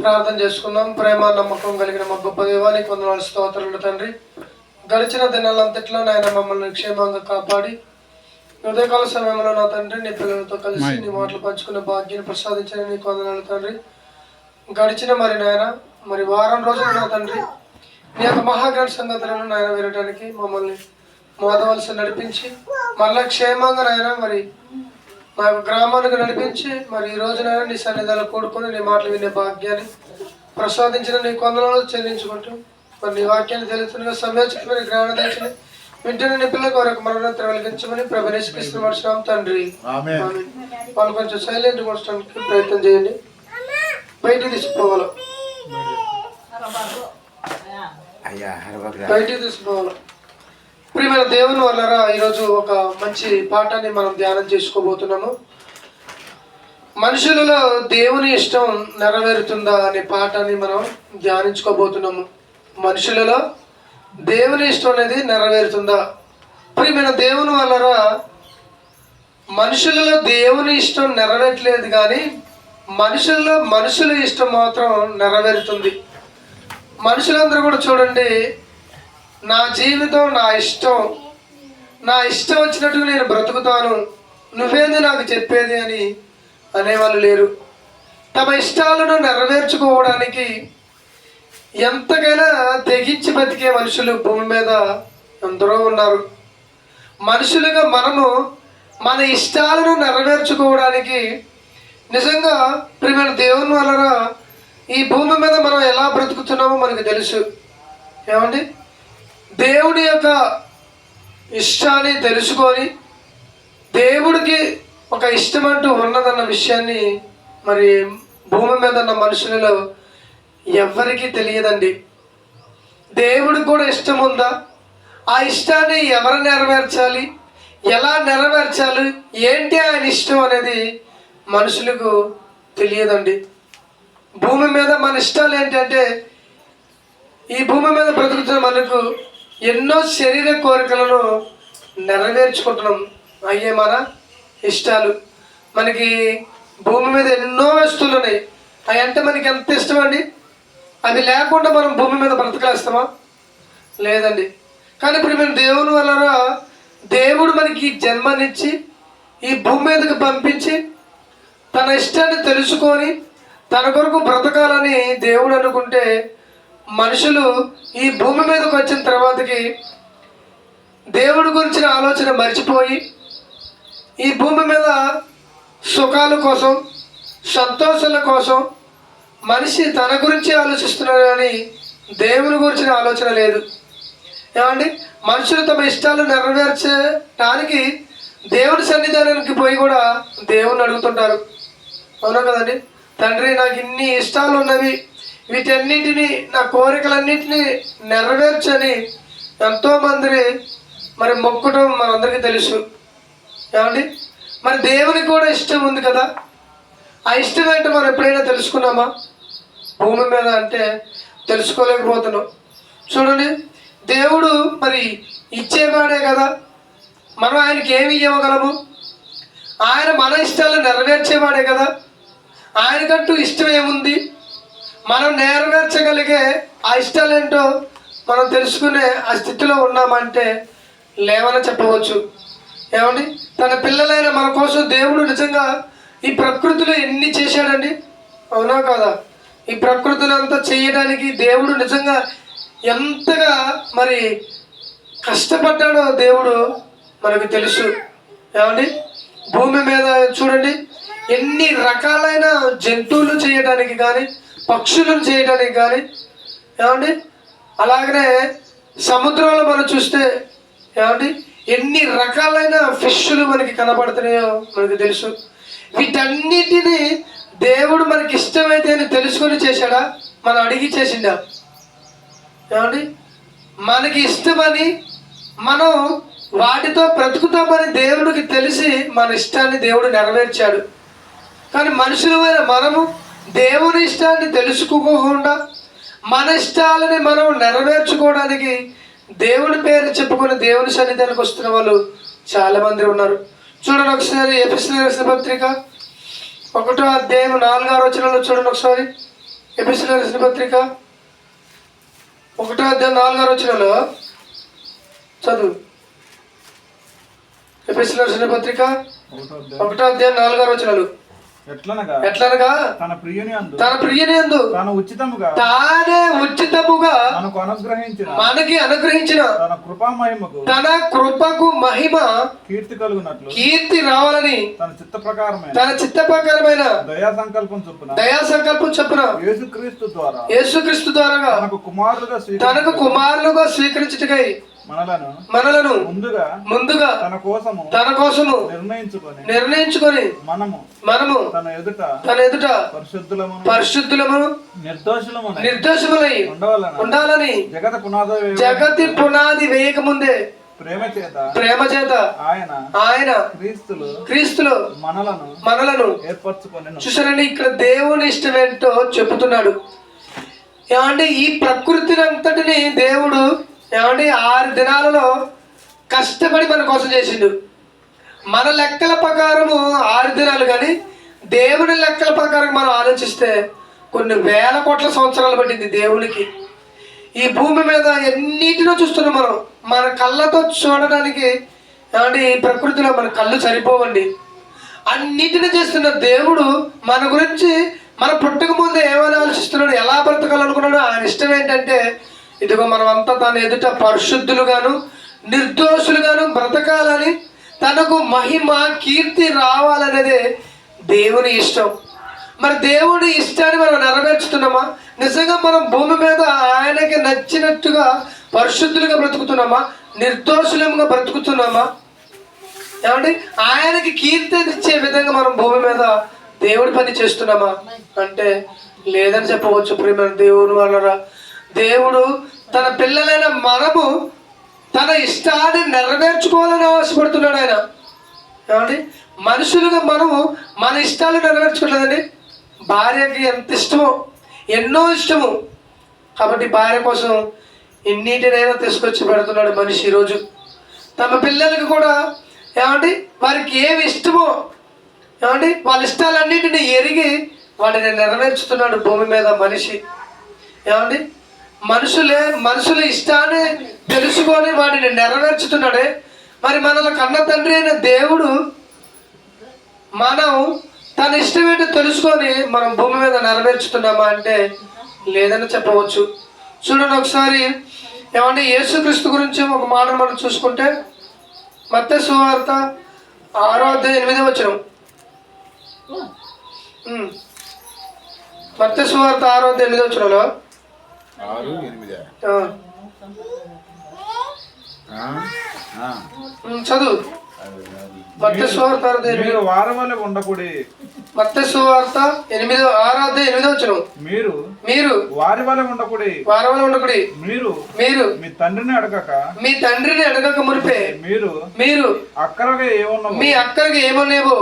ప్రార్థన చేసుకుందాం. ప్రేమ నమ్మకం కలిగిన మా గొప్ప దేవానికి వందనాలు స్తోత్రాలు తండ్రి. గడిచిన దినాలంతట్లో నాయన మమ్మల్ని క్షేమంగా కాపాడి ఉదయకాల సమయంలో నా తండ్రి నీ పిల్లలతో కలిసి నీ మాటలు పంచుకునే భాగ్యాన్ని ప్రసాదించిన నీకు వందనాలు తండ్రి. గడిచిన మరి నాయన మరి వారం రోజులు నా తండ్రి. నీ యొక్క మహాగ్రంథ సంగతులను నాయన వినడానికి మమ్మల్ని మోదవలసి నడిపించి మళ్ళా క్షేమంగా నాయన మరి మా గ్రామానికి నడిపించి మరి ఈ రోజునైనా నీ సన్నిధాలు కూడుకొని నీ మాటలు వినే భాగ్యాన్ని ప్రసాదించిన నీ కొందనాలు చెల్లించుకుంటూ మరి నీ వాక్యాన్ని తెలుస్తున్న సమయోచితమైన జ్ఞానం తెచ్చిన వింటున్న నీ పిల్లలకు వారికి మరణోత్తర వెలిగించమని ప్రభనేశ్వరిస్తున్న వర్షం తండ్రి. వాళ్ళు కొంచెం సైలెంట్ ఉండడానికి ప్రయత్నం చేయండి. బయటికి తీసుకోవాలి బయటికి తీసుకోవాలి ప్రియమైన దేవుని వల్లరా ఈరోజు ఒక మంచి పాఠాన్ని మనం ధ్యానం చేసుకోబోతున్నాము. మనుషులలో దేవుని ఇష్టం నెరవేరుతుందా అనే పాఠాన్ని మనం ధ్యానించుకోబోతున్నాము. మనుషులలో దేవుని ఇష్టం అనేది నెరవేరుతుందా? ప్రియమైన దేవుని వల్లరా మనుషులలో దేవుని ఇష్టం నెరవేరట్లేదు కానీ మనుషుల్లో మనుషుల ఇష్టం మాత్రం నెరవేరుతుంది. మనుషులందరూ కూడా చూడండి నా జీవితం నా ఇష్టం. నా ఇష్టం వచ్చినట్టు నేను బ్రతుకుతాను. నువ్వేంది నాకు చెప్పేది అని అనేవాళ్ళు లేరు. తమ ఇష్టాలను నెరవేర్చుకోవడానికి ఎంతకైనా తెగించి బతికే మనుషులు భూమి మీద ఎందరో ఉన్నారు. మనుషులుగా మనము మన ఇష్టాలను నెరవేర్చుకోవడానికి నిజంగా ప్రియమైన దేవుని వలన ఈ భూమి మీద మనం ఎలా బ్రతుకుతున్నామో మనకు తెలుసు. ఏమండి? దేవుడి యొక్క ఇష్టాన్ని తెలుసుకొని దేవుడికి ఒక ఇష్టం అంటూ ఉన్నదన్న విషయాన్ని మరి భూమి మీద ఉన్న మనుషులలో ఎవరికీ తెలియదండి. దేవుడికి కూడా ఇష్టం ఉందా? ఆ ఇష్టాన్ని ఎవరు నెరవేర్చాలి? ఎలా నెరవేర్చాలి? ఏంటి ఆయన ఇష్టం అనేది మనుషులకు తెలియదండి. భూమి మీద మన ఇష్టాలు ఏంటంటే ఈ భూమి మీద బ్రతుకుతున్న మనకు ఎన్నో శరీర కోరికలను నెరవేర్చుకుంటున్నాం. అయ్యే మన ఇష్టాలు. మనకి భూమి మీద ఎన్నో వస్తువులు ఉన్నాయి. అవి అంటే మనకి ఎంత ఇష్టం అండి? అవి లేకుండా మనం భూమి మీద బ్రతకలేస్తామా? లేదండి. కానీ ఇప్పుడు మేము దేవుని వలన దేవుడు మనకి జన్మనిచ్చి ఈ భూమి మీదకి పంపించి తన ఇష్టాన్ని తెలుసుకొని తన కొరకు బ్రతకాలని దేవుడు అనుకుంటే మనుషులు ఈ భూమి మీదకి వచ్చిన తర్వాతకి దేవుడి గురించిన ఆలోచన మర్చిపోయి ఈ భూమి మీద సుఖాల కోసం సంతోషాల కోసం మనిషి తన గురించి ఆలోచిస్తున్నాడు కానీ దేవుని గురించిన ఆలోచన లేదు. ఏమండి? మనుషులు తమ ఇష్టాలు నెరవేర్చడానికి దేవుని సన్నిధానానికి పోయి కూడా దేవుని అడుగుతుంటారు. అవునా కదండి? తండ్రి నాకు ఇన్ని ఇష్టాలు ఉన్నవి వీటన్నిటిని నా కోరికలన్నింటినీ నెరవేర్చని ఎంతోమంది మరి మొక్కడం మనందరికీ తెలుసు. ఏమండి? మరి దేవునికి కూడా ఇష్టం ఉంది కదా? ఆ ఇష్టం ఏంటో మనం ఎప్పుడైనా తెలుసుకున్నామా? భూమి మీద అంటే తెలుసుకోలేకపోతున్నాం. చూడండి దేవుడు మరి ఇచ్చేవాడే కదా? మనం ఆయనకి ఏమి ఇవ్వగలము? ఆయన మన ఇష్టాలు నెరవేర్చేవాడే కదా? ఆయనకంటూ ఇష్టం ఏముంది? మనం నెరవేర్చగలిగే ఆ ఇష్టాలు ఏంటో మనం తెలుసుకునే ఆ స్థితిలో ఉన్నామంటే లేవని చెప్పవచ్చు. ఏమండి? తన పిల్లలైన మన కోసం దేవుడు నిజంగా ఈ ప్రకృతిలో ఎన్ని చేశాడండి? అవునా కదా? ఈ ప్రకృతిని అంతా చేయడానికి దేవుడు నిజంగా ఎంతగా మరి కష్టపడ్డాడో దేవుడు మనకు తెలుసు. ఏమండి? భూమి మీద చూడండి. ఎన్ని రకాలైన జంతువులు చేయడానికి కానీ పక్షులను చేయడానికి కానీ ఏమండి? అలాగనే సముద్రంలో మనం చూస్తే ఏమండి? ఎన్ని రకాలైన ఫిష్లు మనకి కనబడుతున్నాయో మనకు తెలుసు. వీటన్నిటిని దేవుడు మనకి ఇష్టమైతే అని తెలుసుకొని చేశాడా? మనం అడిగి చేసిండా? ఏమండి? మనకి ఇష్టమని మనం వాటితో బ్రతుకుతామని దేవుడికి తెలిసి మన ఇష్టాన్ని దేవుడు నెరవేర్చాడు. కానీ మనుషులమైన మనము దేవుని ఇష్టాన్ని తెలుసుకోకుండా మన ఇష్టాలని మనం నెరవేర్చుకోవడానికి దేవుని పేరు చెప్పుకొని దేవుని సన్నిధానికి వస్తున్న వాళ్ళు చాలామంది ఉన్నారు. చూడండి ఒకసారి ఎపిసిన రాసిన పత్రిక ఒకటో అధ్యాయం నాలుగో వచనంలో చూడండి ఒకసారి. ఎపిసిల్ రాసిన పత్రిక ఒకటో అధ్యాయం నాలుగో వచ్చినలో చదువు. ఎపిసిల్ రాసిన పత్రిక ఒకటో అధ్యాయం. ఒకటో అధ్యాయం నాలుగో ఎట్లనగా? తన ప్రియుని అందు. తన ప్రియని ఎందు తాను ఉచితముగా. తానే ఉచితముగా మనకు అనుగ్రహించిన. మనకి అనుగ్రహించిన తన కృపా మహిమకు తన కృపకు మహిమ కీర్తి కలుగునట్లు కీర్తి రావాలని తన చిత్త ప్రకారమైన తన చిత్త ప్రకారమైన దయా సంకల్పం చొప్పున దయా సంకల్పం చొప్పున యేసుక్రీస్తు ద్వారా యేసుక్రీస్తు ద్వారాగా తనకు కుమారులుగా తనకు కుమారులుగా స్వీకరించుటకై మనలను మనలను ముందుగా ముందుగా తన కోసము తన కోసము నిర్ణయించుకొని నిర్ణయించుకొని మనము మనము తన ఎదుట తన ఎదుట పరిశుద్ధులమును పరిశుద్ధులము నిర్దోషులమును నిర్దోషములై ఉండవలన ఉండాలని జగత పునాద జగతి పునాది వేయక ముందే ప్రేమ చేత ప్రేమ చేత ఆయన ఆయన క్రీస్తులు క్రీస్తులో మనలను మనలను ఏర్పరచుకొని చూసారండి ఇక్కడ దేవుని ఇష్టం ఏంటో చెబుతున్నాడు ఏమంటే ఈ ప్రకృతిని అంతటిని దేవుడు ఏమంటే ఆరు దినాలలో కష్టపడి మన కోసం చేసిండు. మన లెక్కల ప్రకారము ఆరు దినాలు కానీ దేవుని లెక్కల ప్రకారం మనం ఆలోచిస్తే కొన్ని వేల కోట్ల సంవత్సరాలు పట్టింది దేవునికి. ఈ భూమి మీద ఎన్నిటినో చూస్తున్నాం మనం. మన కళ్ళతో చూడడానికి ఏమంటే ఈ ప్రకృతిలో మన కళ్ళు సరిపోవండి. అన్నిటిని చేస్తున్న దేవుడు మన గురించి మన పుట్టక ముందే ఏమని ఆలోచిస్తున్నాడు? ఎలా బ్రతకాలనుకున్నాడో ఆయన ఇష్టం ఏంటంటే ఇదిగో మనమంతా తన ఎదుట పరిశుద్ధులుగాను నిర్దోషులుగాను బ్రతకాలని తనకు మహిమ కీర్తి రావాలనేదే దేవుని ఇష్టం. మరి దేవుడి ఇష్టాన్ని మనం నెరవేర్చుతున్నామా? నిజంగా మనం భూమి మీద ఆయనకి నచ్చినట్టుగా పరిశుద్ధులుగా బ్రతుకుతున్నామా? నిర్దోషులంగా బ్రతుకుతున్నామా? ఏమండి? ఆయనకి కీర్తి ఇచ్చే విధంగా మనం భూమి మీద దేవుడి పని చేస్తున్నామా? అంటే లేదని చెప్పవచ్చు. ప్రేమ దేవుడు వలన దేవుడు తన పిల్లలైన మనము తన ఇష్టాన్ని నెరవేర్చుకోవాలని ఆశపడుతున్నాడు ఆయన. ఏమండి? మనుషులుగా మనము మన ఇష్టాలు నెరవేర్చుకోలేదండి భార్యకి ఎంత ఇష్టమో ఎన్నో ఇష్టము. కాబట్టి భార్య కోసం ఎన్నిటినైనా తీసుకొచ్చి పెడుతున్నాడు మనిషి ఈరోజు. తమ పిల్లలకి కూడా ఏమండి? వారికి ఏమి ఇష్టమో ఏమండి? వాళ్ళ ఇష్టాలన్నింటినీ ఎరిగి వాటిని నెరవేర్చుతున్నాడు భూమి మీద మనిషి. ఏమండి? మనుషులే మనుషుల ఇష్టాన్ని తెలుసుకొని వాటిని నెరవేర్చుతున్నాడే. మరి మనల కన్న తండ్రి అయిన దేవుడు మనం తన ఇష్టం ఏంటో తెలుసుకొని మనం భూమి మీద నెరవేర్చుతున్నామా అంటే లేదని చెప్పవచ్చు. చూడండి ఒకసారి ఏమంటే యేసుక్రీస్తు గురించి ఒక మాట మనం చూసుకుంటే మత్త సువార్త ఆరో అధ్యాయం ఎనిమిది వచ్చిన మత్త సువార్త ఆరో అధ్యాయం ఎనిమిది వచ్చినలో ఆరు ఎనిమిది. చదువు. మీరు వారం వల్ల ఉండకూడి మత్త సువార్త ఎనిమిదో వచ్చిన మీరు మీరు వారి వల్ల ఉండకూడి వారంలో ఉండకుడి మీరు మీరు మీ తండ్రిని అడగక మీ తండ్రిని అడగక మునిపే మీరు మీరు అక్కరగా మీ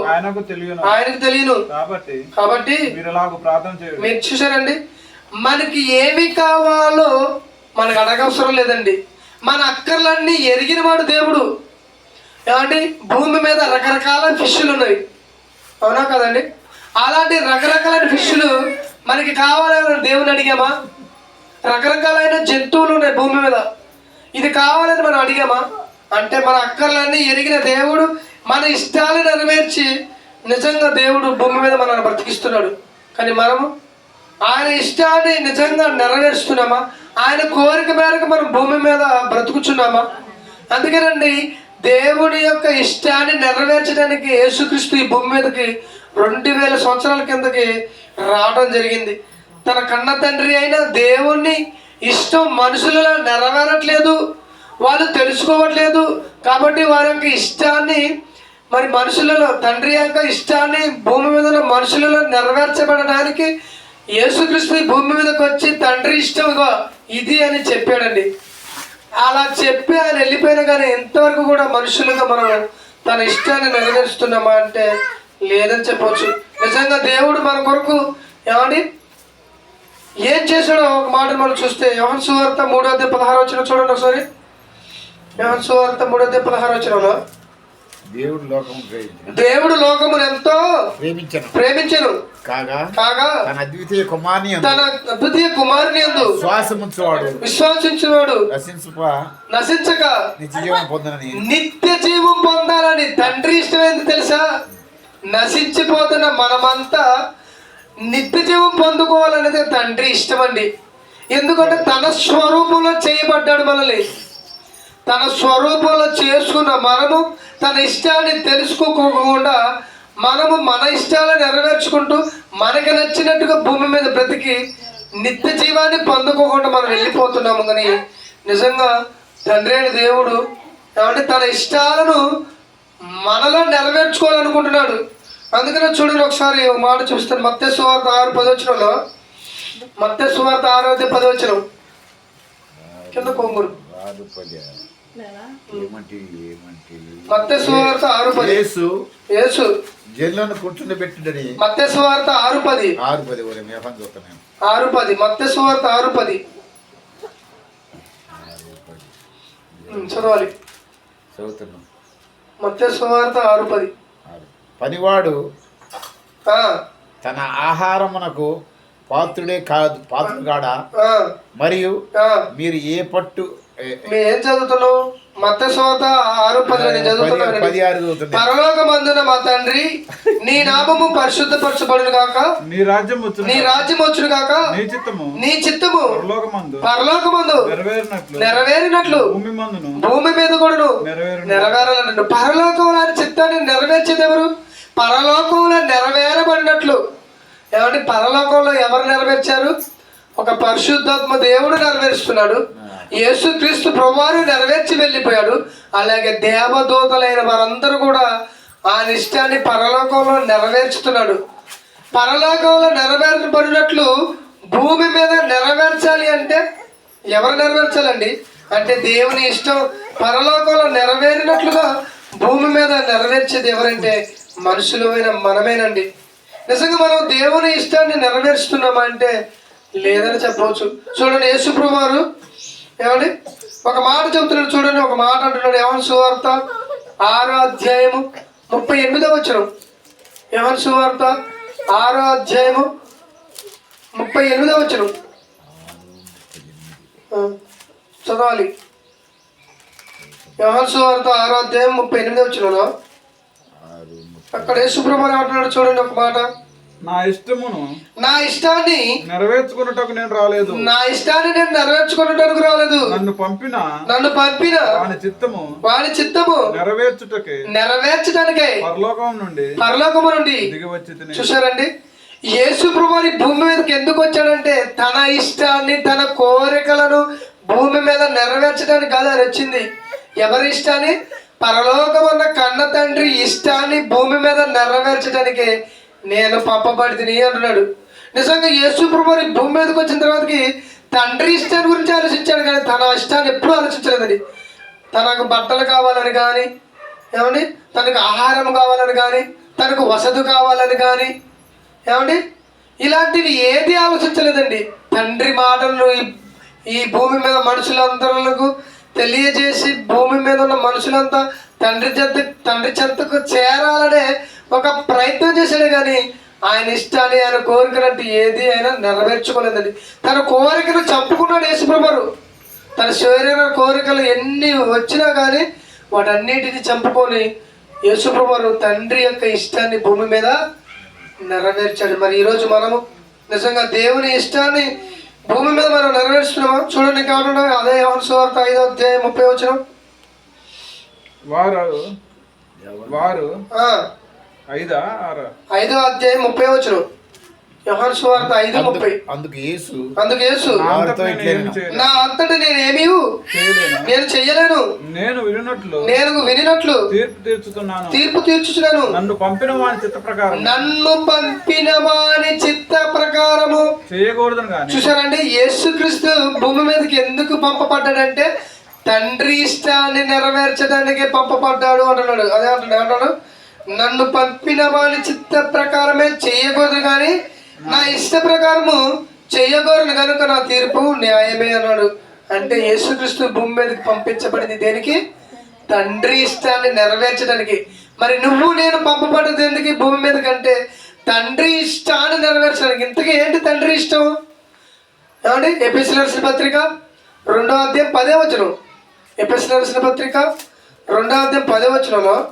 ఆయనకు తెలియను. ఆయనకు తెలియను. కాబట్టి కాబట్టి మీరు ప్రార్థన చేయండి. మీరు చూసారండి మనకి ఏమి కావాలో మనకు అడగవసరం లేదండి. మన అక్కర్లన్నీ ఎరిగిన వాడు దేవుడు. ఏమండి? భూమి మీద రకరకాల ఫిష్లు ఉన్నాయి అవునా కదండి? అలాంటి రకరకాలైన ఫిష్లు మనకి కావాలని దేవుని అడిగామా? రకరకాలైన జంతువులు ఉన్నాయి భూమి మీద. ఇది కావాలని మనం అడిగామా? అంటే మన అక్కర్లన్నీ ఎరిగిన దేవుడు మన ఇష్టాలను నెరవేర్చి నిజంగా దేవుడు భూమి మీద మనల్ని బ్రతికిస్తున్నాడు. కానీ మనము ఆయన ఇష్టాన్ని నిజంగా నెరవేరుస్తున్నామా ఆయన కోరిక మేరకు మనం భూమి మీద బ్రతుకుచున్నామా? అందుకేనండి దేవుని యొక్క ఇష్టాన్ని నెరవేర్చడానికి యేసుక్రీస్తు ఈ భూమి మీదకి రెండు వేల సంవత్సరాల కిందకి రావడం జరిగింది. తన కన్న తండ్రి అయిన దేవుణ్ణి ఇష్టం మనుషులలో నెరవేరట్లేదు వాళ్ళు తెలుసుకోవట్లేదు. కాబట్టి వారి యొక్క ఇష్టాన్ని మరి మనుషులలో తండ్రి యొక్క ఇష్టాన్ని భూమి మీద ఉన్న మనుషులలో నెరవేర్చబడడానికి యేసుక్రీస్తు భూమి మీదకి వచ్చి తండ్రి ఇష్టంగా ఇది అని చెప్పాడండి. అలా చెప్పి ఆయన వెళ్ళిపోయినా కానీ ఎంతవరకు కూడా మనుషులుగా మనం తన ఇష్టాన్ని నెరవేరుస్తున్నామా అంటే లేదని చెప్పవచ్చు. నిజంగా దేవుడు మన కొరకు ఏమండి? ఏం చేశాడో ఒక మాట మనం చూస్తే యోహన్ సువార్త మూడో అధ్యాయ పదహారు వచ్చిన చూడండి ఒకసారి. యోహన్ సువార్త మూడో పదహారు వచ్చినలో దేవుడు లోకం ప్రేమించను. దేవుడు లోకమును ఎంతో ప్రేమించను. ప్రేమించను. కాగా? కాగా? తన అద్వితీయ కుమార్ని తన ద్వితీయ కుమారుని యందు శ్వాసముచ్చువాడు విశ్వాసించినవాడు నశించుప. నశించక. నిత్యజీవం పొందనని. నిత్య జీవం పొందాలని తండ్రి ఇష్టమైంది తెలుసా? నశించిపోతున్న మనమంతా నిత్య జీవం పొందుకోవాలనేది తండ్రి ఇష్టమండి. ఎందుకంటే తన స్వరూపంలో చేయబడ్డాడు మనల్ని. తన స్వరూపంలో చేసుకున్న మనము తన ఇష్టాన్ని తెలుసుకోకుండా మనము మన ఇష్టాలను నెరవేర్చుకుంటూ మనకి నచ్చినట్టుగా భూమి మీద బ్రతికి నిత్య జీవాన్ని పొందుకోకుండా మనం వెళ్ళిపోతున్నాము కానీ నిజంగా తండ్రి దేవుడు కాబట్టి తన ఇష్టాలను మనలో నెరవేర్చుకోవాలనుకుంటున్నాడు. అందుకనే చూడండి ఒకసారి ఒక మాట చూస్తాను మత్తే సువార్త ఆరు పదవచనంలో. మత్తే సువార్త ఆరోగ్య పదవచనం. కింద కొంగురు ఆరు పది. యేసు. యేసు. జన్లను కూర్చుండబెట్టుడని మత్తే సువార్త ఆరు పది. ఆరు పది ఓరే ఆరు పది. మత్తే సువార్త ఆరు పది. ఉమ్, చదవాలి. చదువుతున్నాం. మత్తే సువార్త ఆరు పది. ఆరు. పనివాడు ఆ, తన ఆహారమునకు పాత్రుడే కాదు పాత్రుగాడా? ఆ, మరియు ఆ. మీరు ఏ పట్టు ఏ- చదువుతున్నావు? మత్తే సువార్త ఆరు పది చదువుతున్నాయి పరలోకమందున మా తండ్రి నీ నామము పరిశుద్ధపరచబడును గాక. నీ రాజ్యం వచ్చు నీ రాజ్యం వచ్చును గాక. నీ చిత్తము. నీ చిత్తము పరలోకమందు పరలోకమందు నెరవేరినట్లు. నెరవేరినట్లు. భూమి మందును భూమి మీద కూడాను. నెరవేరు నెరవేరాలండి పరలోకంలో చిత్తాన్ని నెరవేర్చేది ఎవరు? పరలోకంలో నెరవేరబడినట్లు. ఏమంటే పరలోకంలో ఎవరు నెరవేర్చారు? ఒక పరిశుద్ధాత్మ దేవుడు నెరవేరుస్తున్నాడు. యేసుక్రీస్తు ప్రభువారు నెరవేర్చి వెళ్ళిపోయాడు. అలాగే దేవదూతలైన వారందరూ కూడా ఆయన ఇష్టాన్ని పరలోకంలో నెరవేర్చుతున్నాడు. పరలోకంలో నెరవేర్చబడినట్లు భూమి మీద నెరవేర్చాలి అంటే ఎవరు నెరవేర్చాలండి? అంటే దేవుని ఇష్టం పరలోకంలో నెరవేరినట్లుగా భూమి మీద నెరవేర్చేది ఎవరంటే మనుషులమైన మనమేనండి. నిజంగా మనం దేవుని ఇష్టాన్ని నెరవేరుస్తున్నామా అంటే లేదని చెప్పవచ్చు. చూడండి యేసుప్రభు వారు ఏమండి? ఒక మాట చెబుతున్నాడు చూడండి ఒక మాట అంటున్నాడు యవన్ సువార్త ఆరో అధ్యాయము ముప్పై ఎనిమిదో వచ్చిన యవన్ సువార్త ఆరో అధ్యాయము ముప్పై ఎనిమిదో వచ్చిన చదవాలి. యవన్ సువార్త ఆరో అధ్యాయం ముప్పై ఎనిమిదో వచ్చిన అక్కడ యేసుప్రభు అంటున్నాడు చూడండి ఒక మాట. నా ఇష్టమును నా ఇష్టాన్ని నెరవేర్చుకున్నటకు నేను రాలేదు. నా ఇష్టాన్ని నేను నెరవేర్చుకున్నటానికి రాలేదు. నన్ను పంపిన నన్ను పంపిన వాని చిత్తము వాడి చిత్తము నెరవేర్చుటకే నెరవేర్చడానికై పరలోకం నుండి పరలోకము నుండి దిగి వచ్చి చూసారండి యేసు ప్రభువారి భూమి మీదకి ఎందుకు వచ్చాడంటే తన ఇష్టాన్ని తన కోరికలను భూమి మీద నెరవేర్చడానికి కాదు ఆయన వచ్చింది. ఎవరి ఇష్టాన్ని? పరలోకమున్న కన్న తండ్రి ఇష్టాన్ని భూమి మీద నెరవేర్చడానికి నేను పంపబడితిని అంటున్నాడు. నిజంగా యేసు భూమి మీదకి వచ్చిన తర్వాతకి తండ్రి ఇష్టాన్ని గురించి ఆలోచించాడు కానీ తన ఇష్టాన్ని ఎప్పుడూ ఆలోచించలేదండి. తనకు బట్టలు కావాలని కానీ ఏమండి? తనకు ఆహారం కావాలని కానీ తనకు వసతి కావాలని కానీ ఏమండి? ఇలాంటివి ఏది ఆలోచించలేదండి. తండ్రి మాటలను ఈ- ఈ భూమి మీద మనుషులందరకు తెలియజేసి భూమి మీద ఉన్న మనుషులంతా తండ్రి చెత్త తండ్రి చెత్తకు చేరాలనే ఒక ప్రయత్నం చేశాడు కానీ ఆయన ఇష్టాన్ని ఆయన కోరికలంటే ఏది ఆయన నెరవేర్చుకోలేదండి. తన కోరికను చంపుకున్నాడు యేసుప్రభరు తన శరీర కోరికలు ఎన్ని వచ్చినా కానీ వాటన్నిటిని చంపుకొని యేసుప్రభు తండ్రి యొక్క ఇష్టాన్ని భూమి మీద నెరవేర్చాడు. మరి ఈరోజు మనము నిజంగా దేవుని ఇష్టాన్ని భూమి మీద మనం నెరవేరుస్తున్నామా చూడండి కాకుండా అదే సువార్త ఐదో అధ్యాయం ముప్పై వచ్చిన వారు వారు ఐదా ఆరా? ఐదో అధ్యాయం ముప్పై వచ్చిన యోహాను సువార్త ఐదు ముప్పై. అందుకు- అందుకు యేసు అందుకు యేసు. నా అంతటా నేనేమీ? నేను చెయ్యలేను నేను వినున్నట్లు నేను వినినట్లు తీర్పు తీర్చుతున్నాను. తీర్పు తీర్చుచున్నాను. నన్ను పంపిన వాని చిత్త ప్రకారం నన్ను పంపిన వాని చిత్త ప్రకారము. చేయకూడదని కానీ చూసారండి యేసుక్రీస్తు భూమి మీదకి ఎందుకు పంపబడ్డాడంటే తండ్రి ఇష్టాన్ని నెరవేర్చడానికి పంపబడ్డాడు అంటున్నాడు. అదే అంటున్నాడు. అంటాడు నన్ను పంపిన వాని చిత్త ప్రకారమే చేయకూడదు కానీ నా ఇష్ట ప్రకారము చేయకూడదు కనుక నా తీర్పు న్యాయమే అన్నాడు. అంటే యేసుక్రీస్తు భూమి మీదకి పంపించబడింది దేనికి? తండ్రి ఇష్టాన్ని నెరవేర్చడానికి. మరి నువ్వు నేను పంపబడ్డది ఎందుకు భూమి మీద కంటే తండ్రి ఇష్టాన్ని నెరవేర్చడానికి. ఇంతకీ ఏంటి తండ్రి ఇష్టం? ఏమండి? ఎపిసిలర్సిన పత్రిక రెండో అధ్యాయం పదే వచనం. ఎపిసిలర్సిన పత్రిక రెండో అధ్యాయం పదే వచనంలో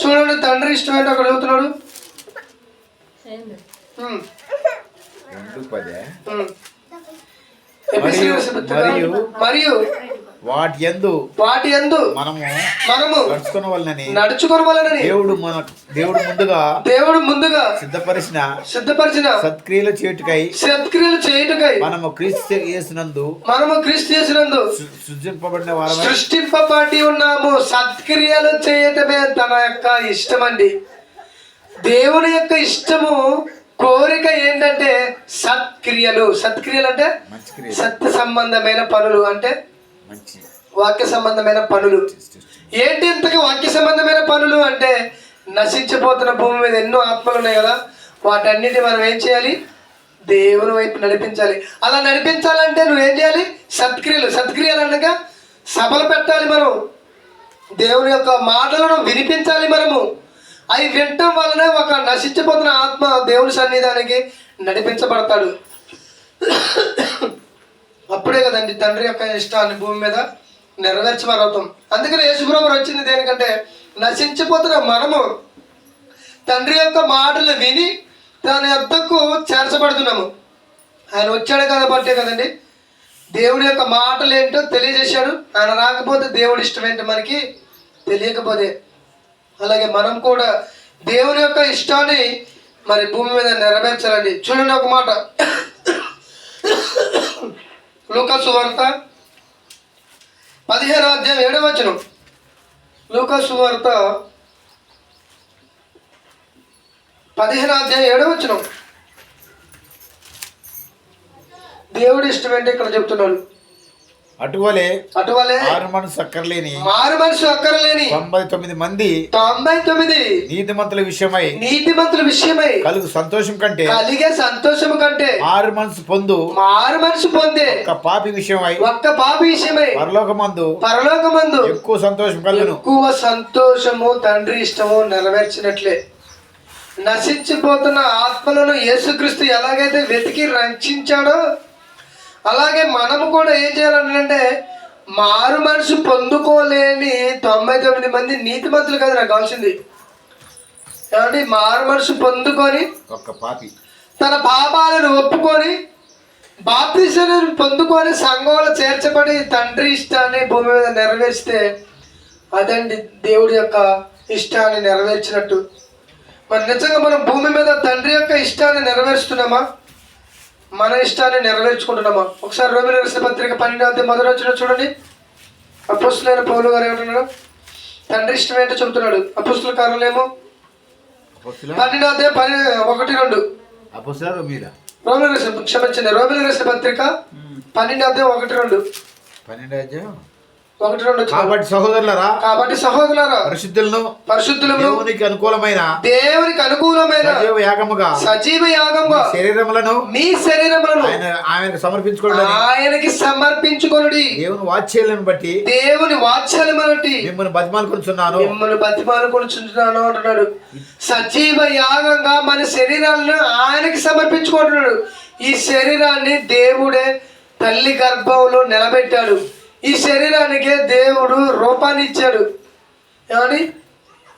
చూడండి తండ్రి ఇష్టం ఏంటో అక్కడ చదువుతున్నాడు మరియు. వాటి ఎందు వాటి యందు మనము మనము నడుచుకున్న వాళ్ళని నడుచుకోవాలని దేవుడు మన దేవుడు ముందుగా దేవుడు ముందుగా సిద్ధపరిచిన సిద్ధపరిచిన సత్క్రియల చేటుకై సత్క్రియలు చేయుటకై మనము క్రీస్తు యేసునందు మనము క్రీస్తు చేసినందు సృ- సృజింపబడిన వారమై సృష్టింపబడి ఉన్నాము. సత్క్రియలు చేయటమే తన యొక్క ఇష్టం అండి దేవుని యొక్క ఇష్టము కోరిక ఏంటంటే సత్క్రియలు. సత్క్రియలు అంటే సత్య సంబంధమైన పనులు అంటే వాక్య సంబంధమైన పనులు. ఏంటి ఇంతకి వాక్య సంబంధమైన పనులు అంటే నశించిపోతున్న భూమి మీద ఎన్నో ఆత్మలు ఉన్నాయి కదా వాటన్నిటి మనం ఏం చేయాలి? దేవుని వైపు నడిపించాలి. అలా నడిపించాలంటే నువ్వేం చేయాలి? సత్క్రియలు. సత్క్రియలు అనగా సభలు పెట్టాలి మనం. దేవుని యొక్క మాటలను వినిపించాలి మనము. అవి వినటం వలన ఒక నశించిపోతున్న ఆత్మ దేవుని సన్నిధానికి నడిపించబడతాడు. అప్పుడే కదండి తండ్రి యొక్క ఇష్టాన్ని భూమి మీద నెరవేర్చబడవుతాం అందుకని యేసుప్రభు వచ్చింది దేనికంటే నశించిపోతున్న మనము తండ్రి యొక్క మాటలు విని దాని అద్దకు చేర్చబడుతున్నాము. ఆయన వచ్చాడు పట్టే కదండి. దేవుడి యొక్క మాటలు ఏంటో తెలియజేశాడు. ఆయన రాకపోతే దేవుడి ఇష్టం ఏంటో మనకి? తెలియకపోతే. అలాగే మనం కూడా దేవుని యొక్క ఇష్టాన్ని మరి భూమి మీద నెరవేర్చాలండి. చూడండి ఒక మాట. లూకాసు వార్త పదిహేను అధ్యాయం ఏడవ వచనం. లూకాసు వార్త పదిహేను అధ్యాయం ఏడవ వచనం. దేవుడి ఇష్టం అంటే ఇక్కడ చెప్తున్నాడు. అటువలే అటువలే ఆరు మనసు అక్కర్లేని మారు మనసు అక్కరలేని తొంభై తొమ్మిది మంది తొంభై తొమ్మిది నీతిమంతుల విషయమై నీతిమంతుల విషయమై కలుగు సంతోషం కంటే కలిగే సంతోషము కంటే ఆరు మనసు పొందు మారు మనసు పొందే ఒక పాపి విషయమై ఒక్క పాపి విషయమై పరలోకమందు పరలోకమందు ఎక్కువ సంతోషం కలుగును. ఎక్కువ సంతోషము తండ్రి ఇష్టము నెరవేర్చినట్లే. నశించిపోతున్న ఆత్మలను యేసుక్రీస్తు ఎలాగైతే వెతికి రక్షించాడో అలాగే మనము కూడా ఏం చేయాలంటే మారు మనసు పొందుకోలేని తొంభై తొమ్మిది మంది నీతిమంతులు కదా నాకు కావాల్సింది. ఏమంటే మారు మనసు పొందుకొని ఒక్క పాపి. తన పాపాలను ఒప్పుకొని బాప్తిసాలను పొందుకొని సంఘంలో చేర్చబడి తండ్రి ఇష్టాన్ని భూమి మీద నెరవేర్చితే అదండి దేవుడి యొక్క ఇష్టాన్ని నెరవేర్చినట్టు. మరి నిజంగా మనం భూమి మీద తండ్రి యొక్క ఇష్టాన్ని నెరవేరుస్తున్నామా? మన ఇష్టాన్ని నెరవేర్చుకుంటున్నామా? ఒకసారి రోమిల రాసిన పత్రిక పన్నెండు అధ్యాయం మొదటి వచ్చిన చూడండి. అపుస్తులైన పౌలు గారు ఏమంటున్నాడు? తండ్రి ఇష్టం ఏంటో చెబుతున్నాడు. అపుస్తుల కారులేమో? అపోస్తుల? పన్నెండు అధ్యాయం పని ఒకటి రెండు. రోమిల? రాసిన క్షమించండి రోమిల రాసిన పత్రిక పన్నెండు అధ్యాయం ఒకటి రెండు. పన్నెండు అధ్యాయం? ఒకటి రెండు కాబట్టి సహోదరులరా కాబట్టి సహోదరులారా పరిశుద్ధులను పరిశుద్ధులము దేవునికి అనుకూలమైన దేవునికి అనుకూలమైన సజీవ యాగముగా సజీవ యాగంగా శరీరములను మీ శరీరములను ఆయన ఆయనకు సమర్పించుకోవడం ఆయనకి సమర్పించుకొనుడి. దేవుని వాచ్యాలను బట్టి దేవుని వాత్సల్యమనటి మిమ్మల్ని బతిమాలుకొనిచున్నాను. మిమ్మల్ని బతిమాలుకొనిచుంటున్నాను అంటున్నాడు. సజీవ యాగంగా మన శరీరాలను ఆయనకి సమర్పించుకుంటున్నాడు ఈ శరీరాన్ని దేవుడే తల్లి గర్భంలో నిలబెట్టాడు. ఈ శరీరానికే దేవుడు రూపాన్ని ఇచ్చాడు. ఏమని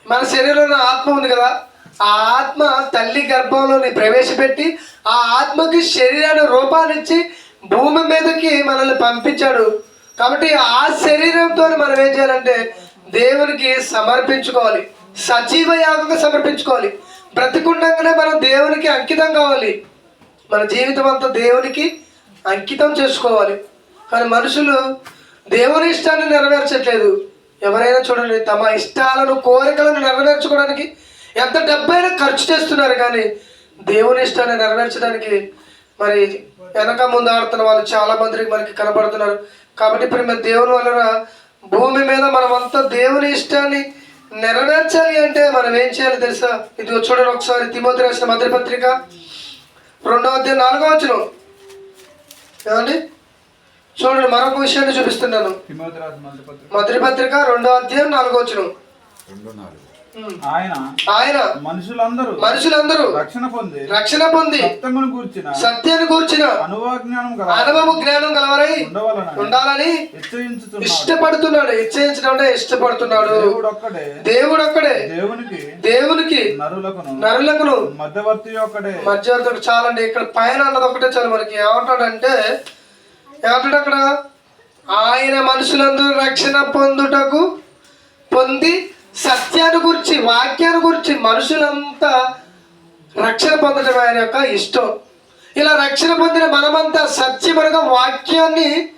మన శరీరంలో ఆత్మ ఉంది కదా ఆ ఆత్మ తల్లి గర్భంలోని ప్రవేశపెట్టి ఆ ఆత్మకి శరీరాన్ని రూపాన్నిచ్చి భూమి మీదకి మనల్ని పంపించాడు. కాబట్టి ఆ శరీరంతో మనం ఏం చేయాలంటే దేవునికి సమర్పించుకోవాలి. సజీవ యాగంగా సమర్పించుకోవాలి. బ్రతికుండగానే మనం దేవునికి అంకితం కావాలి. మన జీవితం అంతా దేవునికి అంకితం చేసుకోవాలి. కానీ మనుషులు దేవుని ఇష్టాన్ని నెరవేర్చట్లేదు. ఎవరైనా చూడండి తమ ఇష్టాలను కోరికలను నెరవేర్చుకోవడానికి ఎంత డబ్బైనా ఖర్చు చేస్తున్నారు కానీ దేవుని ఇష్టాన్ని నెరవేర్చడానికి మరి వెనక ముందు ఆడుతున్న వాళ్ళు చాలా మందికి మనకి కనబడుతున్నారు. కాబట్టి ఇప్పుడు మన దేవుని వలన భూమి మీద మనమంతా దేవుని ఇష్టాన్ని నెరవేర్చాలి అంటే మనం ఏం చేయాలి తెలుసా? ఇదిగో చూడండి ఒకసారి తిమోతి రాసిన మధ్య పత్రిక రెండవ అధ్యాయం నాలుగో వచ్చిన ఏమండి? చూడండి మరొక విషయాన్ని చూపిస్తున్నాను. మొదటి పత్రిక రెండో అధ్యాయం నాలుగో వచ్చిన. ఆయన ఆయన మనుషులందరూ మనుషులందరూ రక్షణ పొంది రక్షణ పొంది సత్యమును కూర్చిన సత్యాన్ని కూర్చిన అనుభవజ్ఞానం గల అనుభవ జ్ఞానం ఉండవలనని ఉండాలని ఇష్టపడుతున్నాడు. ఇచ్చేయించడం అంటే ఇష్టపడుతున్నాడు. దేవుడు ఒక్కడే దేవునికి దేవునికి నరులకును నరులకును. మధ్యవర్తి ఒక్కడే. మధ్యవర్తుడు చాలండి. ఇక్కడ పైన అన్నది ఒకటే చాలు మనకి. ఏమంటాడంటే ఏమంటాడు అక్కడ? ఆయన మనుషులందరూ రక్షణ పొందుటకు పొంది సత్యాన్ని గురించి వాక్యాన్ని గురించి మనుషులంతా రక్షణ పొందడం ఆయన యొక్క ఇష్టం. ఇలా రక్షణ పొందిన మనమంతా సత్యమనగా వాక్యాన్ని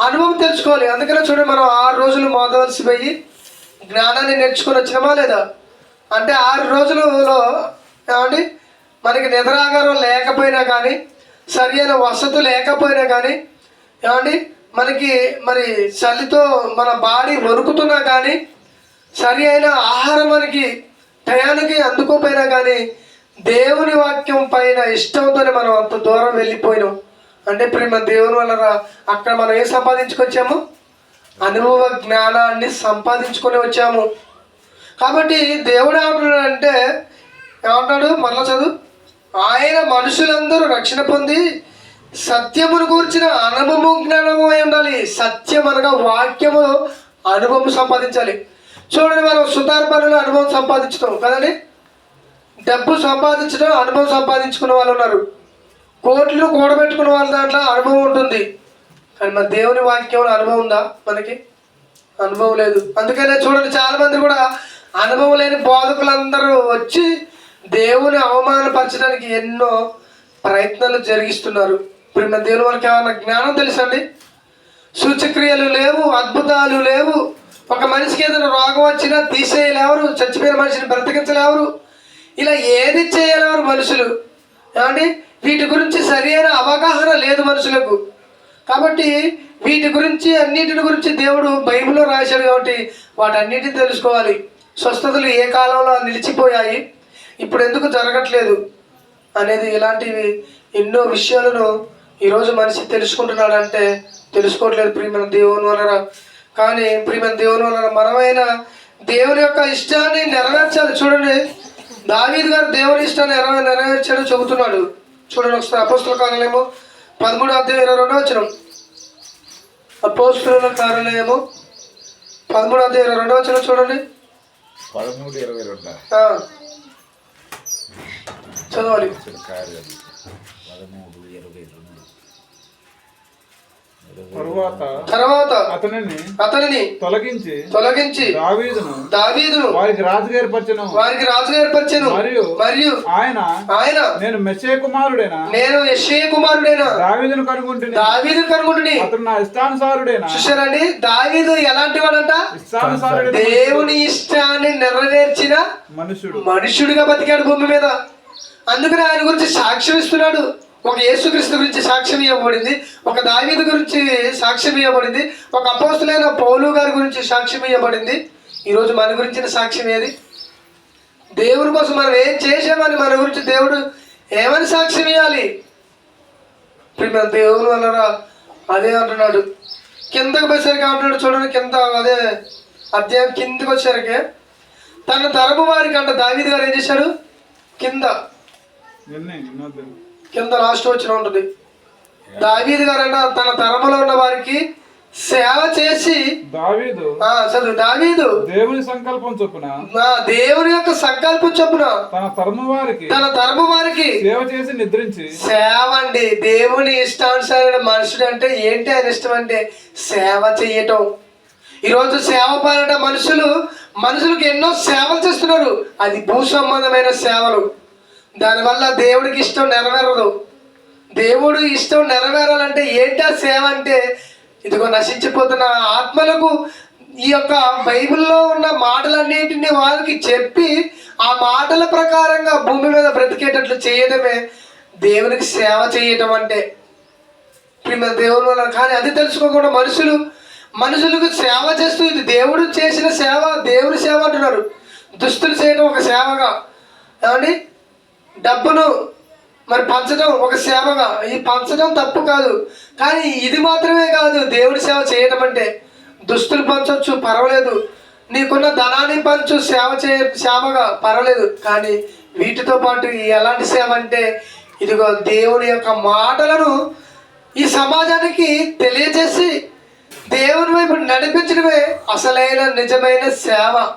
అనుభవం తెలుసుకోవాలి. అందుకనే చూడండి మనం ఆరు రోజులు మోదవలసి పోయి జ్ఞానాన్ని నేర్చుకొని వచ్చినామా లేదా? అంటే ఆరు రోజులలో ఏమండి? మనకి నిద్రాగారం లేకపోయినా కానీ సరి అయిన వసతి లేకపోయినా కానీ ఏమండి? మనకి మరి చలితో మన బాడీ వణుకుతున్నా కానీ సరి అయిన ఆహారం మనకి టయానికి అందుకోపోయినా కానీ దేవుని వాక్యం పైన ఇష్టంతోనే మనం అంత దూరం వెళ్ళిపోయినాం. అంటే ఇప్పుడు మన దేవుని వల్ల అక్కడ మనం ఏం సంపాదించుకొచ్చాము? అనుభవ జ్ఞానాన్ని సంపాదించుకొని వచ్చాము. కాబట్టి దేవుడు ఏమంటున్నాడంటే ఏమంటాడు మరలా చదువు. ఆయన మనుషులందరూ రక్షణ పొంది సత్యమును గురించిన అనుభవము జ్ఞానము అయి ఉండాలి. సత్యం అనగా వాక్యము అనుభవం సంపాదించాలి. చూడండి మనం సుతార్ పనులు అనుభవం సంపాదించుతాం కదండి? డబ్బు సంపాదించడం అనుభవం సంపాదించుకున్న వాళ్ళు ఉన్నారు. కోట్లు కూడబెట్టుకున్న వాళ్ళ దాంట్లో అనుభవం ఉంటుంది. కానీ మన దేవుని వాక్యంలో అనుభవం ఉందా మనకి? అనుభవం లేదు. అందుకనే చూడండి చాలా మంది కూడా అనుభవం లేని బోధకులందరూ వచ్చి దేవుని అవమానపరచడానికి ఎన్నో ప్రయత్నాలు జరిగిస్తున్నారు. ఇప్పుడు నా దేవుని వాళ్ళకి ఏమన్నా జ్ఞానం తెలుసండి? సూచక్రియలు లేవు అద్భుతాలు లేవు. ఒక మనిషికి ఏదైనా రోగం వచ్చినా తీసేయలేవరు చచ్చిపోయిన మనిషిని బ్రతికించలేవరు. ఇలా ఏది చేయలేవరు మనుషులు. ఏమండి? వీటి గురించి సరైన అవగాహన లేదు మనుషులకు. కాబట్టి వీటి గురించి అన్నిటిని గురించి దేవుడు బైబిల్లో రాశాడు కాబట్టి వాటన్నిటిని తెలుసుకోవాలి. స్వస్థతలు ఏ కాలంలో నిలిచిపోయాయి? ఇప్పుడు ఎందుకు జరగట్లేదు? అనేది ఇలాంటివి ఎన్నో విషయాలను ఈరోజు మనిషి తెలుసుకుంటున్నాడంటే తెలుసుకోవట్లేదు ప్రియమైన దేవుని వలన. కానీ ప్రియమైన దేవుని వలన మనమైన దేవుని యొక్క ఇష్టాన్ని నెరవేర్చాలి. చూడండి దావీద్ గారు దేవుని ఇష్టాన్ని నెరవే నెరవేర్చాడు చెబుతున్నాడు. చూడండి ఒకసారి అపోస్తుల కార్యాలయము పదమూడు అధ్యాయం ఇరవై రెండో వచ్చిన అపోస్తుల కార్యాలయము పదమూడు అధ్యాయం ఇరవై రెండో వచ్చిన చూడండి. పదమూడు ఇరవై రెండు. చదవాలి. పదమూడు తరువాత తర్వాత అతనిని అతనిని తొలగించి తొలగించి దావీదును దావీదును వారికి రాజుగా ఏర్పరచను. వారికి రాజుగా ఏర్పరిచాను. మరియు మరియు ఆయన ఆయన నేను మెస్సే కుమారుడేనా? నేను యశ్వయ కుమారుడైన? దావీదును కనుగొంటుని. దావీదు కనుగొంటుని. అతను నా ఇష్టానుసారుడేనా? చూశారండి? దావీదు ఎలాంటి వాడంట ఇష్టానుసారుడైన? దేవుని ఇష్టాన్ని నెరవేర్చిన మనుషుడు. మనుష్యుడిగా బతికాడు భూమి మీద. అందుకని ఆయన గురించి సాక్ష్యం ఇస్తున్నాడు. ఒక యేసుక్రీస్తు గురించి సాక్ష్యం ఇవ్వబడింది ఒక దావీదు గురించి సాక్ష్యం ఇవ్వబడింది ఒక అపోస్తులైన పౌలు గారి గురించి సాక్ష్యం ఇవ్వబడింది. ఈరోజు మన గురించిన సాక్ష్యం ఏది? దేవుని కోసం మనం ఏం చేసామని మన గురించి దేవుడు ఏమని సాక్ష్యం ఇవ్వాలి ఇప్పుడు దేవుని వలన అదే అంటున్నాడు. కిందకు పోయేసరికి అంటున్నాడు చూడండి కింద అదే అధ్యాయం కిందకి వచ్చేసరికి. తన తరపు వారికి అంట దావీదు గారు ఏం చేశాడు? కింద. కింద లాస్ట్ వచ్చిన ఉంటుంది. దావీదు గారు తన తరములో ఉన్న వారికి సేవ చేసి దావీదు చదువు దావీదు దేవుని సంకల్పం చొప్పున దేవుని యొక్క సంకల్పం చొప్పున తన తరము వారికి తన తరపు వారికి సేవ చేసి నిద్రించి సేవ అండి. దేవుని ఇష్టానుసారైన మనుషుడు అంటే ఏంటి ఆయన ఇష్టం అంటే సేవ చేయటం. ఈరోజు సేవ పాలట మనుషులు మనుషులకు ఎన్నో సేవలు చేస్తున్నారు. అది భూ సంబంధమైన సేవలు. దానివల్ల దేవుడికి ఇష్టం నెరవేరదు. దేవుడు ఇష్టం నెరవేరాలంటే ఏంటా సేవ అంటే ఇదిగో నశించిపోతున్న ఆత్మలకు ఈ యొక్క బైబిల్లో ఉన్న మాటలన్నింటినీ వాళ్ళకి చెప్పి ఆ మాటల ప్రకారంగా భూమి మీద బ్రతికేటట్లు చేయడమే దేవునికి సేవ చేయటం అంటే. ప్రియమైన దేవుని వల్ల కానీ అది తెలుసుకోకుండా మనుషులు మనుషులకు సేవ చేస్తూ ఇది దేవుడు చేసిన సేవ దేవుని సేవ అంటున్నారు. దుస్తులు చేయడం ఒక సేవగా. ఏమండి? డబ్బును మరి పంచడం ఒక సేవగా. ఈ పంచడం తప్పు కాదు. కానీ ఇది మాత్రమే కాదు దేవుడి సేవ చేయడం అంటే. దుస్తులు పంచవచ్చు పర్వాలేదు. నీకున్న ధనాన్ని పంచు సేవ చే సేవగా పర్వాలేదు. కానీ వీటితో పాటు ఎలాంటి సేవ అంటే ఇదిగో దేవుని యొక్క మాటలను ఈ సమాజానికి తెలియజేసి దేవుని వైపు నడిపించడమే అసలైన నిజమైన సేవ.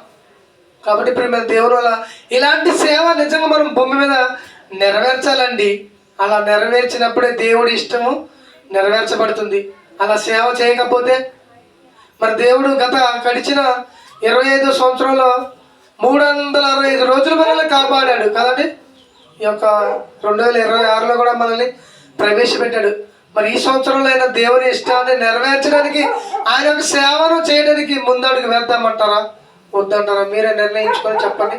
కాబట్టి ప్రేమ దేవుని వల్ల ఇలాంటి సేవ నిజంగా మనం భూమి మీద నెరవేర్చాలండి. అలా నెరవేర్చినప్పుడే దేవుడి ఇష్టము నెరవేర్చబడుతుంది. అలా సేవ చేయకపోతే మరి దేవుడు గత గడిచిన ఇరవై ఐదు సంవత్సరంలో మూడు వందల అరవై ఐదు రోజులు మనల్ని కాపాడాడు. కదండి? ఈ యొక్క రెండు వేల ఇరవై ఆరులో కూడా మనల్ని ప్రవేశపెట్టాడు. మరి ఈ సంవత్సరంలో అయినా దేవుని ఇష్టాన్ని నెరవేర్చడానికి ఆయన సేవను చేయడానికి ముందడుగు వేద్దామంటారా? వద్దంటారా? మీరే నిర్ణయించుకొని చెప్పండి.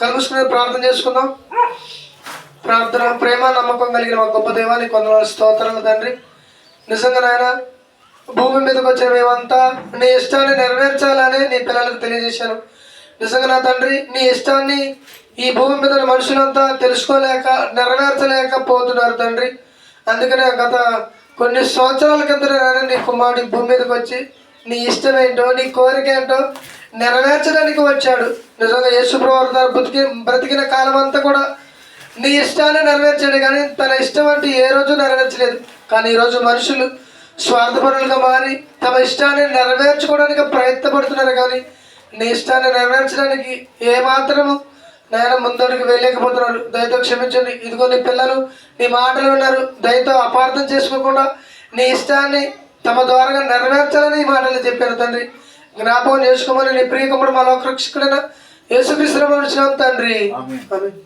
కలుసుకుని ప్రార్థన చేసుకుందాం. ప్రార్థన ప్రేమ నమ్మకం కలిగిన మా గొప్ప దేవాన్ని కొందరు స్తోత్రాలు తండ్రి. నిజంగా నాయన భూమి మీదకి వచ్చిన మేమంతా నీ ఇష్టాన్ని నెరవేర్చాలని నీ పిల్లలకు తెలియజేశాను. నిజంగా నా తండ్రి నీ ఇష్టాన్ని ఈ భూమి మీద మనుషులంతా తెలుసుకోలేక నెరవేర్చలేకపోతున్నారు తండ్రి. అందుకనే గత కొన్ని సంవత్సరాల కింద నీ కుమారుడి భూమి మీదకి వచ్చి నీ ఇష్టం ఏంటో నీ కోరిక ఏంటో నెరవేర్చడానికి వచ్చాడు. నిజంగా యేసుప్రభు తన బ్రతికి బ్రతికిన కాలం అంతా కూడా నీ ఇష్టాన్ని నెరవేర్చాడు కానీ తన ఇష్టం అంటే ఏ రోజు నెరవేర్చలేదు. కానీ ఈరోజు మనుషులు స్వార్థపరులుగా మారి తమ ఇష్టాన్ని నెరవేర్చుకోవడానికి ప్రయత్నపడుతున్నారు కానీ నీ ఇష్టాన్ని నెరవేర్చడానికి ఏమాత్రము మాత్రము నాయన ముందడుగు వెళ్ళలేకపోతున్నారు దయతో క్షమించండి. ఇదిగో నీ పిల్లలు నీ మాటలు విన్నారు. దయతో అపార్థం చేసుకోకుండా నీ ఇష్టాన్ని తమ ద్వారా నెరవేర్చాలని ఈ మాటలు చెప్పారు తండ్రి. జ్ఞాపకం చేసుకోమని నీ ప్రియకుమారుడు మా లోక రక్షకుడైన యేసుక్రీస్తు తండ్రి. ఆమేన్.